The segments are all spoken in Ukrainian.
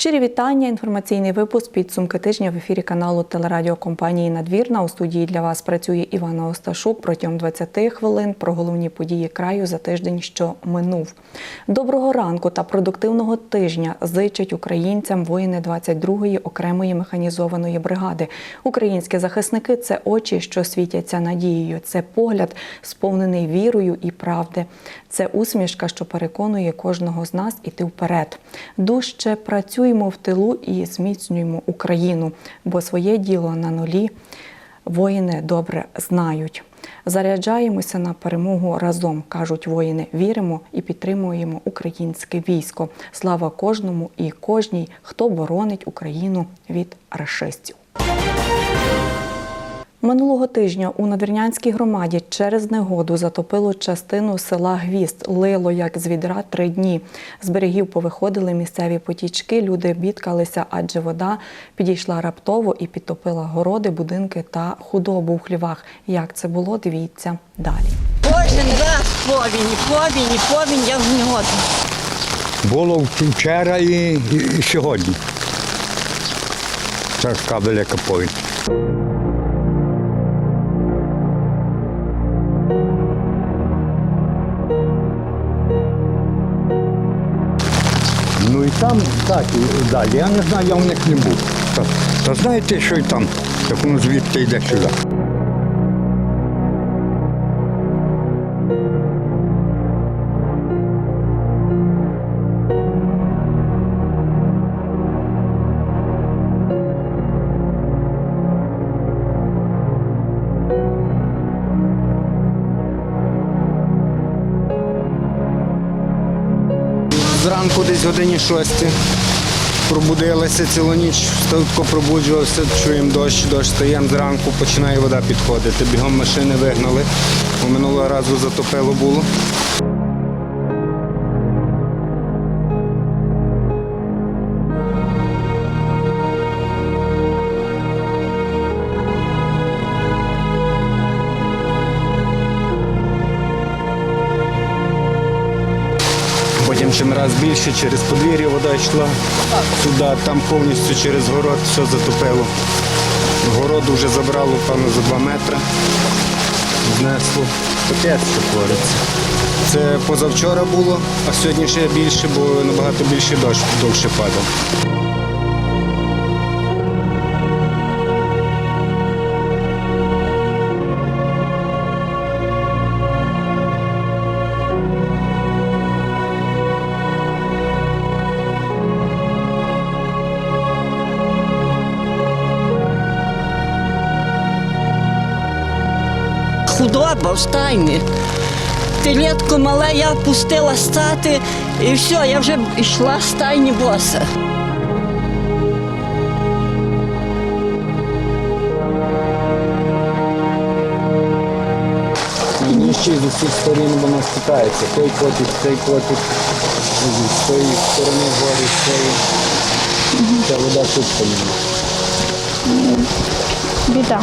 Щирі вітання. Інформаційний випуск підсумки тижня в ефірі каналу телерадіокомпанії Надвірна. У студії для вас працює Івана Осташук протягом 20 хвилин про головні події краю за тиждень, що минув. Доброго ранку та продуктивного тижня зичать українцям воїни 22-ї окремої механізованої бригади. Українські захисники це очі, що світяться надією. Це погляд, сповнений вірою і правди. Це усмішка, що переконує кожного з нас іти вперед. Дужче працюємо в тилу і зміцнюємо Україну, бо своє діло на нулі воїни добре знають. Заряджаємося на перемогу разом, кажуть воїни. Віримо і підтримуємо українське військо. Слава кожному і кожній, хто боронить Україну від рашистів. Минулого тижня у Надвірнянській громаді через негоду затопило частину села Гвіст. Лило як з відра три дні. З берегів повиходили місцеві потічки. Люди бідкалися, адже вода підійшла раптово і підтопила городи, будинки та худобу у хлівах. Як це було, дивіться далі. Кожен раз повінь, повінь, повінь, я в нього. Було вчора і, і, і сьогодні. Це така велика повінь. Там, так, і далі. Я не знаю, я в них не був. Та знаєте, що і там, як воно звідти йде сюди. Десь годині шості. Пробудилися цілу ніч, ставко пробуджувався, чуємо дощ, дощ стаємо зранку, починає вода підходити. Бігом машини вигнали. Бо Минулого разу затопило було. Чим раз більше через подвір'я вода йшла сюди, там повністю через город все затопило. Город вже забрало, певно, за два метри. Знесло. Таке що твориться. Це позавчора було, а сьогодні ще більше, бо набагато більше дощ довше падав. Худоба в стайні. Телятко мале, я пустила стати, і все, я вже йшла з стайні боса. Ніщі з усіх сторін воно стикається. Той котик, цей котик, з тої сторони гори, з цієї. Ця вода тут поміняла. Біда.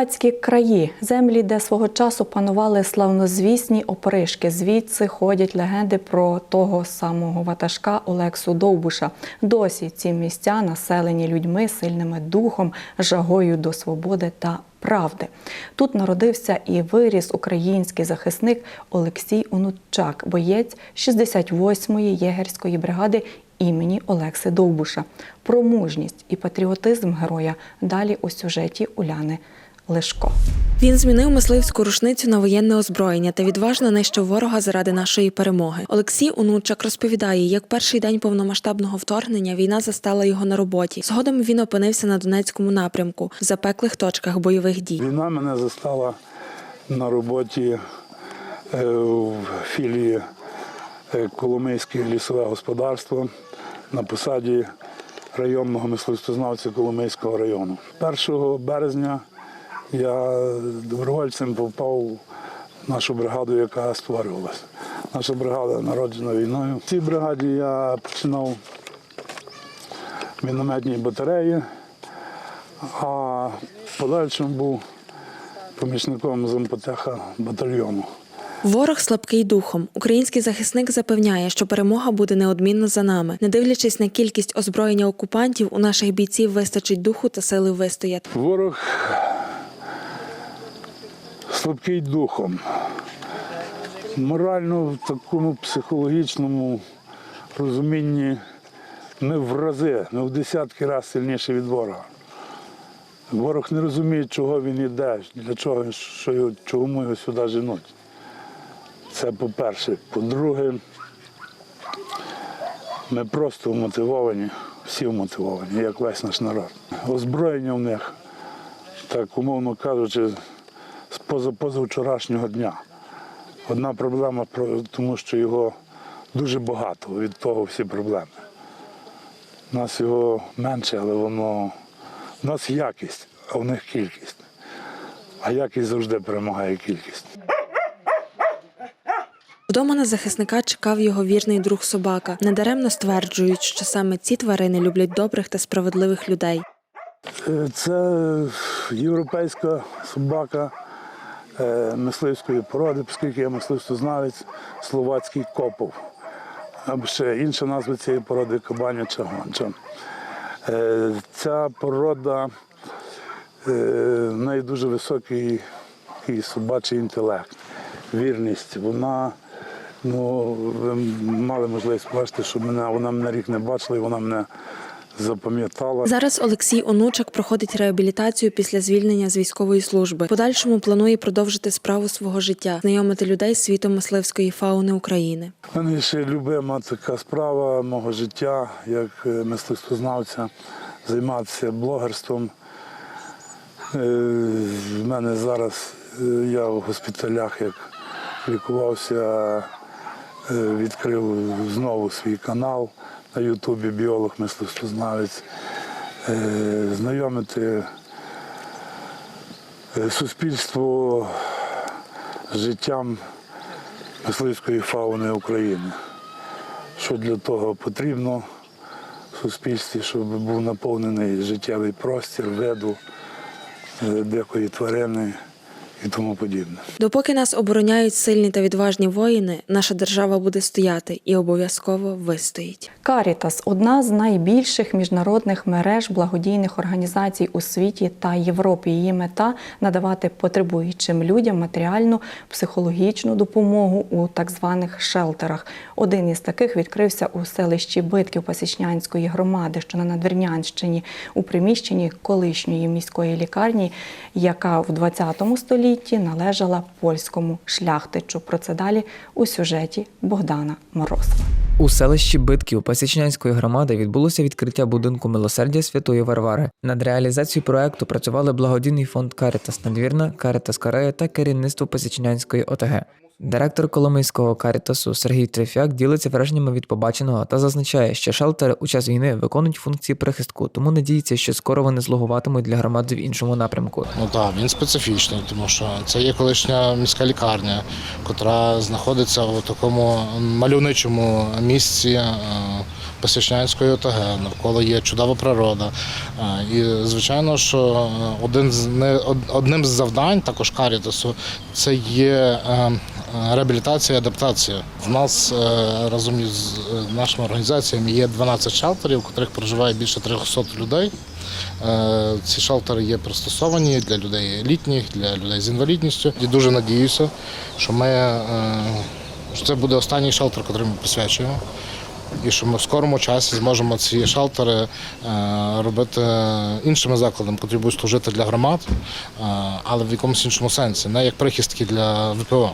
Карпатські краї, землі, де свого часу панували славнозвісні опришки. Звідси ходять легенди про того самого ватажка Олексу Довбуша. Досі ці місця населені людьми, сильними духом, жагою до свободи та правди. Тут народився і виріс український захисник Олексій Онучак, боєць 68-ї єгерської бригади імені Олекси Довбуша. Про мужність і патріотизм героя далі у сюжеті Уляни Лешко. Він змінив мисливську рушницю на воєнне озброєння та відважно нищив ворога заради нашої перемоги. Олексій Онучак розповідає, як перший день повномасштабного вторгнення війна застала його на роботі. Згодом він опинився на Донецькому напрямку в запеклих точках бойових дій. Війна мене застала на роботі е, в філії е, Коломийське лісове господарство на посаді районного мисливствознавця Коломийського району. 1 березня я добровольцем попав в нашу бригаду, яка створювалася. Наша бригада народжена війною. В цій бригаді я починав в мінометній батареї, а в подальшому був помічником зампотеха батальйону. Ворог слабкий духом. Український захисник запевняє, що перемога буде неодмінно за нами. Не дивлячись на кількість озброєння окупантів, у наших бійців вистачить духу та сили вистояти. Ворог слабкий духом. Морально в такому психологічному розумінні ми в рази, ми в десятки разів сильніші від ворога. Ворог не розуміє, чого він іде, для чого, що його, чому його сюди женуть. Це по-перше. По-друге, ми просто вмотивовані, всі вмотивовані, як весь наш народ. Озброєння в них, так умовно кажучи, з позапозавчорашнього дня. Одна проблема, тому що його дуже багато, від того всі проблеми. У нас його менше, але воно. У нас якість, а в них кількість. А якість завжди перемагає кількість. Вдома на захисника чекав його вірний друг собака. Недаремно стверджують, що саме ці тварини люблять добрих та справедливих людей. Е, Це європейська собака мисливської породи, оскільки я мисливствознавець, словацький копов. Або ще інша назва цієї породи кабаняча гонча. Е, Ця порода е, в неї дуже високий собачий інтелект, вірність. Вона, ну, ви мали можливість побачити, що мене, вона мене рік не бачила і вона мене запам'ятала. Зараз Олексій Онучак проходить реабілітацію після звільнення з військової служби. Подальшому планує продовжити справу свого життя, знайомити людей з світом мисливської фауни України. У мене ще любима така справа мого життя, як е, мисливствознавця, займатися блогерством. Е, В мене зараз е, я в госпіталях, як лікувався, відкрив знову свій канал на Ютубі біолог мисливствознавець, Е, знайомити е, суспільство з життям мисливської фауни України. Що для того потрібно в суспільстві, щоб був наповнений життєвий простір, виду, е, дикої тварини і тому подібне. Допоки нас обороняють сильні та відважні воїни, наша держава буде стояти і обов'язково вистоїть. Карітас одна з найбільших міжнародних мереж благодійних організацій у світі та Європі. Її мета надавати потребуючим людям матеріальну психологічну допомогу у так званих шелтерах. Один із таких відкрився у селищі Битків Пасічнянської громади, що на Надвірнянщині, у приміщенні колишньої міської лікарні, яка в 20 столітті належала польському шляхтичу. Про це далі у сюжеті Богдана Морозова. У селищі Битків Пасічнянської громади відбулося відкриття будинку милосердя Святої Варвари. Над реалізацією проекту працювали благодійний фонд Карітас Надвірна, Карітас Карея та керівництво Пасічнянської ОТГ. Директор Коломийського Карітасу Сергій Трефяк ділиться враженнями від побаченого та зазначає, що шелтери у час війни виконують функції прихистку, тому надіється, що скоро вони слугуватимуть для громади в іншому напрямку. Ну так, він специфічний, тому що це є колишня міська лікарня, котра знаходиться у такому мальовничому місці е, Пасічнянської ОТГ. Навколо є чудова природа. Е, І звичайно, що е, один з не од- одним з завдань також Карітасу це є реабілітація адаптація. В нас е, разом із е, нашими організаціями є 12 шелтерів, в котрих проживає більше 300 людей. Е, Ці шелтери є пристосовані для людей літніх, для людей з інвалідністю. І дуже надіюся, що ми е, що це буде останній шелтер, який ми присвячуємо. І що ми в скорому часі зможемо ці шелтери е, робити іншими закладами, які будуть служити для громад, е, але в якомусь іншому сенсі, не як прихистки для ВПО.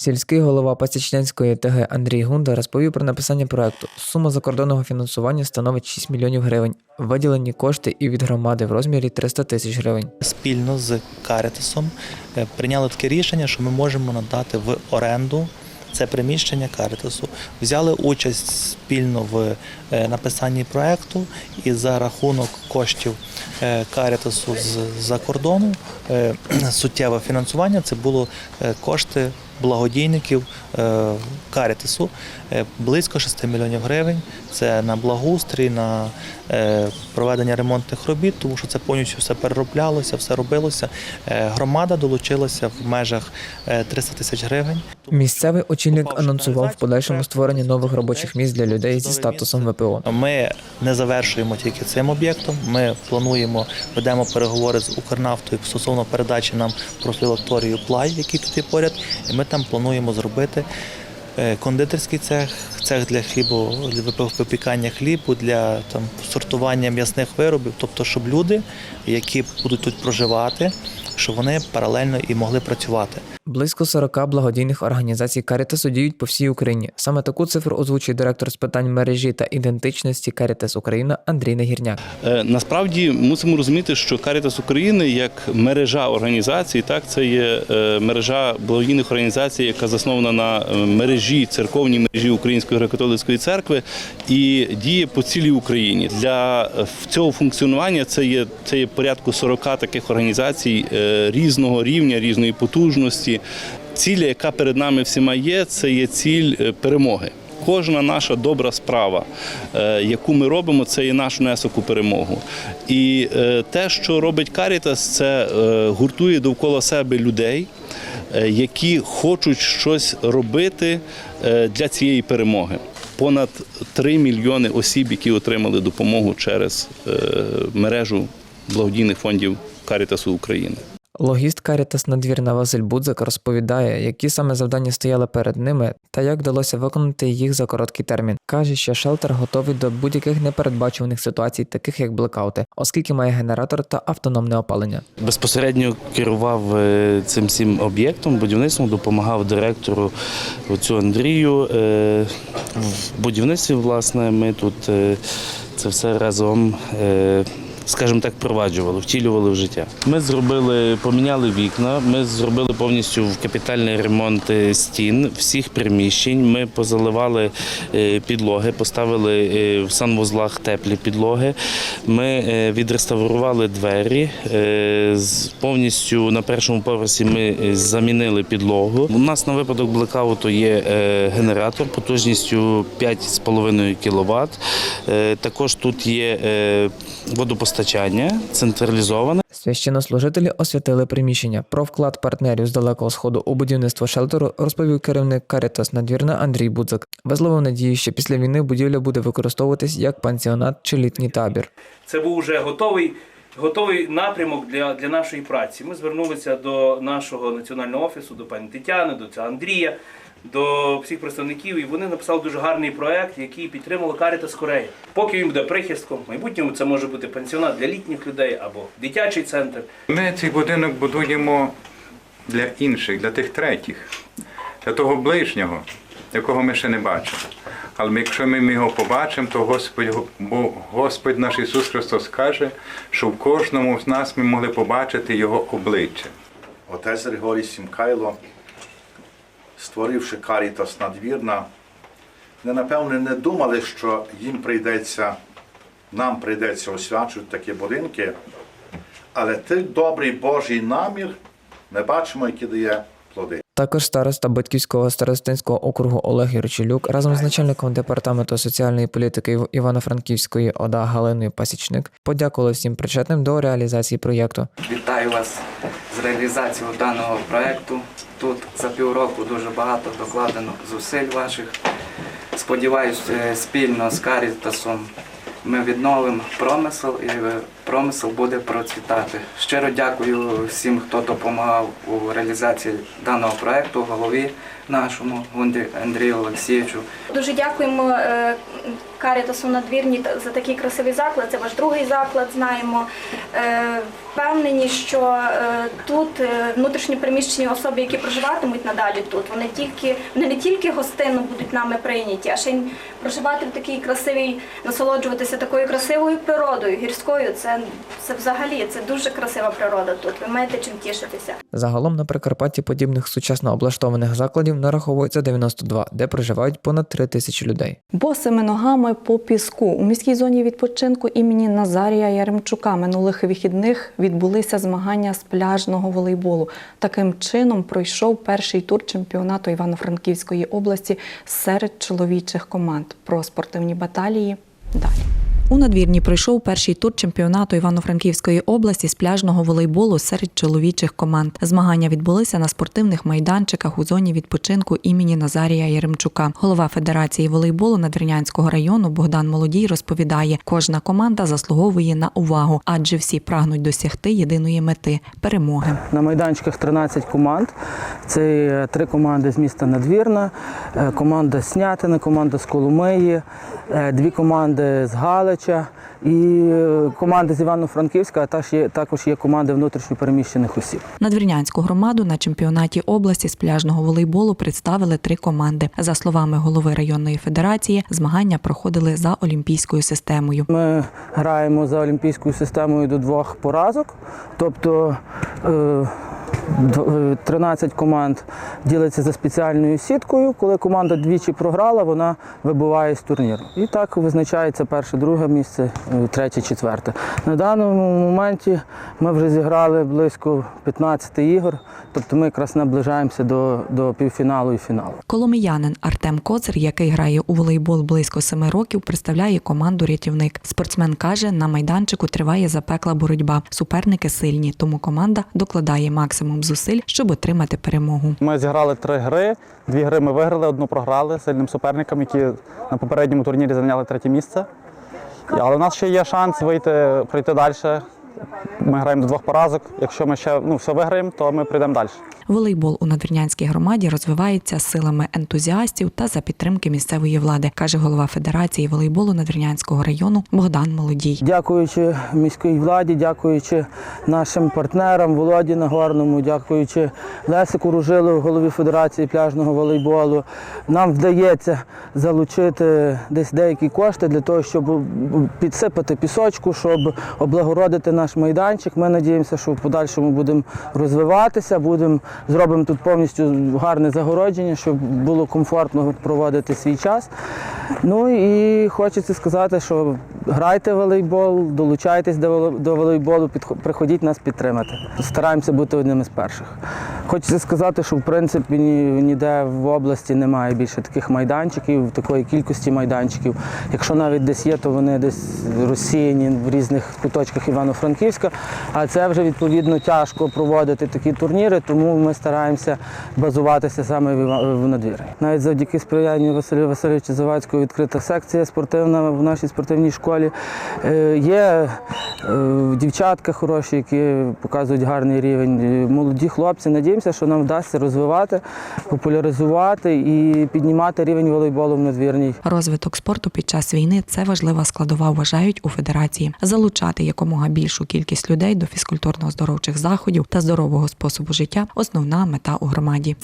Сільський голова Пасічнянської ТГ Андрій Гунда розповів про написання проекту. Сума закордонного фінансування становить 6 мільйонів гривень. Виділені кошти і від громади в розмірі 300 тисяч гривень. спільно з Карітасом е, прийняли таке рішення, що ми можемо надати в оренду це приміщення Карітасу. Взяли участь спільно в е, написанні проекту і за рахунок коштів е, Карітасу з-за кордону е, суттєве фінансування це було е, кошти благодійників Карітасу близько 6 мільйонів гривень. Це на благоустрій, на проведення ремонтних робіт, тому що це повністю все перероблялося, все робилося. Громада долучилася в межах е, 300 тисяч гривень. Місцевий очільник анонсував в подальшому створення нових робочих місць для людей зі статусом ВПО. Ми не завершуємо тільки цим об'єктом. Ми плануємо, ведемо переговори з Укрнафтою стосовно передачі нам профілакторію Плай, який тут є поряд. І ми там плануємо зробити е, кондитерський цех, цех для хлібу, для випікання хлібу, для там сортування м'ясних виробів. Тобто, щоб люди, які будуть тут проживати, щоб вони паралельно і могли працювати. Близько 40 благодійних організацій Карітасу діють по всій Україні. Саме таку цифру озвучує директор з питань мережі та ідентичності Карітас Україна Андрій Нагірняк. Е, Насправді мусимо розуміти, що Caritas України як мережа організацій, так це є е, мережа благодійних організацій, яка заснована на е, мережі церковній мережі Української греко-католицької церкви і діє по цілій Україні. Для е, цього функціонування це є це є порядку 40 таких організацій е, різного рівня, різної потужності. Ціль, яка перед нами всіма є, це є ціль е, перемоги. Кожна наша добра справа, е, яку ми робимо, це є наш внесок у перемогу. І е, те, що робить Карітас, це е, гуртує довкола себе людей, які хочуть щось робити для цієї перемоги. Понад 3 мільйони осіб, які отримали допомогу через мережу благодійних фондів Карітасу України. Логіст Карітас Надвірна Василь Будзак розповідає, які саме завдання стояли перед ними та як вдалося виконати їх за короткий термін. Каже, що шелтер готовий до будь-яких непередбачуваних ситуацій, таких як блекаути, оскільки має генератор та автономне опалення. Безпосередньо керував е, цим всім об'єктом, будівництвом, допомагав директору оцю Андрію. Е, В будівництві, власне, ми тут е, це все разом. Скажімо так, впроваджували, втілювали в життя. Ми зробили, поміняли вікна, ми зробили повністю в капітальний ремонт е, стін всіх приміщень. Ми позаливали е, підлоги, поставили е, в санвузлах теплі підлоги. Ми відреставрували двері. Повністю на першому поверсі ми замінили підлогу. У нас на випадок блекауту є генератор потужністю 5,5 кВт. Також тут є е, водопостачання централізоване. Священнослужителі освятили приміщення. Про вклад партнерів з далекого сходу у будівництво шелтеру розповів керівник Карітас Надвірна Андрій Будзак. Висловив надію, що після війни будівля буде використовуватись як пансіонат чи літній табір. Це був вже готовий, готовий напрямок для, для нашої праці. Ми звернулися до нашого національного офісу, до пані Тетяни, до цього Андрія, до всіх представників, і вони написали дуже гарний проект, який підтримала Карітас Корея. Поки він буде прихистком, в майбутньому це може бути пансіонат для літніх людей або дитячий центр. Ми цей будинок будуємо для інших, для тих третіх, для того ближнього, якого ми ще не бачимо. Але якщо ми його побачимо, то Господь, бо Господь наш Ісус Христос каже, що в кожному з нас ми могли побачити Його обличчя. Отець Григорій Сімкайло, створивши Карітас надвірна, не напевне не думали, що їм прийдеться, нам прийдеться освячувати такі будинки, але той добрий Божий намір ми бачимо, який дає плоди. Також староста Батьківського старостинського округу Олег Юрчелюк разом з начальником департаменту соціальної політики Івано-Франківської ОДА Галиною Пасічник подякували всім причетним до реалізації проєкту. Вітаю вас з реалізацією даного проекту. Тут за півроку дуже багато докладено зусиль ваших. Сподіваюсь, е, спільно з Карітасом ми відновимо промисел і е, промисел буде процвітати. Щиро дякую всім, хто допомагав у реалізації даного проекту, голові нашому Андрію Олексійовичу. Дуже дякуємо е, Карітасу надвірні та- за такий красивий заклад. Це ваш другий заклад. Знаємо. Е, Впевнені, що е, тут е, внутрішньо особи, які проживатимуть надалі тут, вони тільки вони не тільки гостинно будуть нами прийняті, а ще й проживати в такій красивій, насолоджуватися такою красивою природою, гірською. Це, це взагалі це дуже красива природа тут. Ви маєте чим тішитися. Загалом на Прикарпатті подібних сучасно облаштованих закладів нараховується 92, де проживають понад 3 тисячі людей. Босими ногами по піску у міській зоні відпочинку імені Назарія Яремчука минулих вихідних відбулися змагання з пляжного волейболу. Таким чином пройшов перший тур чемпіонату Івано-Франківської області серед чоловічих команд. Про спортивні баталії далі. У надвірні пройшов перший тур чемпіонату Івано-Франківської області з пляжного волейболу серед чоловічих команд. Змагання відбулися на спортивних майданчиках у зоні відпочинку імені Назарія Яремчука. Голова Федерації волейболу Надвірнянського району Богдан Молодій розповідає, кожна команда заслуговує на увагу, адже всі прагнуть досягти єдиної мети перемоги. На майданчиках 13 команд. Це три команди з міста Надвірна, е, команда Снятина, команда з Коломиї, е, дві команди з Галича і е, команди з Івано-Франківська, а також є, команди внутрішньопереміщених осіб. Надвірнянську громаду на чемпіонаті області з пляжного волейболу представили три команди. За словами голови районної федерації, змагання проходили за олімпійською системою. Ми граємо за олімпійською системою до двох поразок, тобто е, 13 команд ділиться за спеціальною сіткою. Коли команда двічі програла, вона вибуває з турніру. І так визначається перше, друге місце, е, третє, четверте. На даному моменті ми вже зіграли близько 15 ігор, тобто ми якраз наближаємося до, до півфіналу і фіналу. Коломиянин Артем Коцер, який грає у волейбол близько семи років, представляє команду рятівник. Спортсмен каже, на майданчику триває запекла боротьба. Суперники сильні, тому команда докладає максимум зусиль, щоб отримати перемогу. Ми зіграли три гри. Дві гри ми виграли, одну програли сильним суперникам, які на попередньому турнірі зайняли третє місце. Але у нас ще є шанс вийти, пройти далі. Ми граємо до двох поразок. Якщо ми ще ну, все виграємо, то ми прийдемо далі. Волейбол у надвірнянській громаді розвивається силами ентузіастів та за підтримки місцевої влади, каже голова Федерації волейболу Надвірнянського району Богдан Молодій. Дякуючи міській владі, дякуючи нашим партнерам Володі Нагорному, дякуючи Лесику Ружилову, голові Федерації пляжного волейболу, нам вдається залучити десь деякі кошти для того, щоб підсипати пісочку, щоб облагородити наш майданчик. Ми надіємося, що в подальшому будемо розвиватися, будемо зробимо тут повністю гарне загородження, щоб було комфортно проводити свій час. Ну і хочеться сказати, що грайте в волейбол, долучайтесь до волейболу, приходіть нас підтримати. Стараємося бути одним із перших. Хочеться сказати, що в принципі ні- ніде в області немає більше таких майданчиків, такої кількості майданчиків. Якщо навіть десь є, то вони десь розсіяні в різних куточках Івано-Франківська. А це вже відповідно тяжко проводити такі турніри, тому ми стараємося базуватися саме в надвір'ї. Навіть завдяки сприянню Василя Васильовича Завадського відкрита секція спортивна в нашій спортивній школі. Е, Є е, дівчатка хороші, які показують гарний рівень. Е, Молоді хлопці. Надіємося, що нам вдасться розвивати, популяризувати і піднімати рівень волейболу в надвірній. Розвиток спорту під час війни це важлива складова, вважають у федерації. Залучати якомога більшу кількість людей до фізкультурно-оздоровчих заходів та здорового способу життя основна мета у громаді.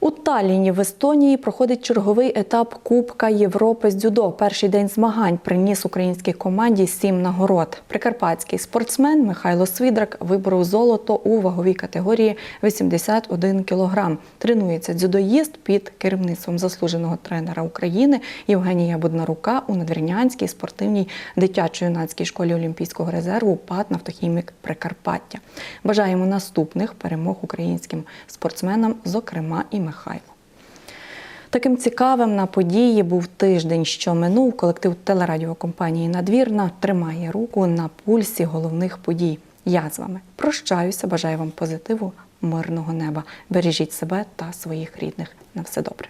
У Талліні в Естонії проходить черговий етап Кубка Європи з дзюдо. Перший день змагань приніс українській команді сім нагород. Прикарпатський спортсмен Михайло Свідрак виборов золото у ваговій категорії 81 кілограм. Тренується дзюдоїст під керівництвом заслуженого тренера України Євгенія Буднарука у Надвірнянській спортивній дитячо-юнацькій школі Олімпійського резерву ПАД «Нафтохімік Прикарпаття. Бажаємо наступних перемог українським спортсменам, зокрема і Михайлу. Таким цікавим на події був тиждень, що минув. Колектив телерадіокомпанії Надвірна тримає руку на пульсі головних подій. Я з вами прощаюся, бажаю вам позитиву, мирного неба. Бережіть себе та своїх рідних. На все добре.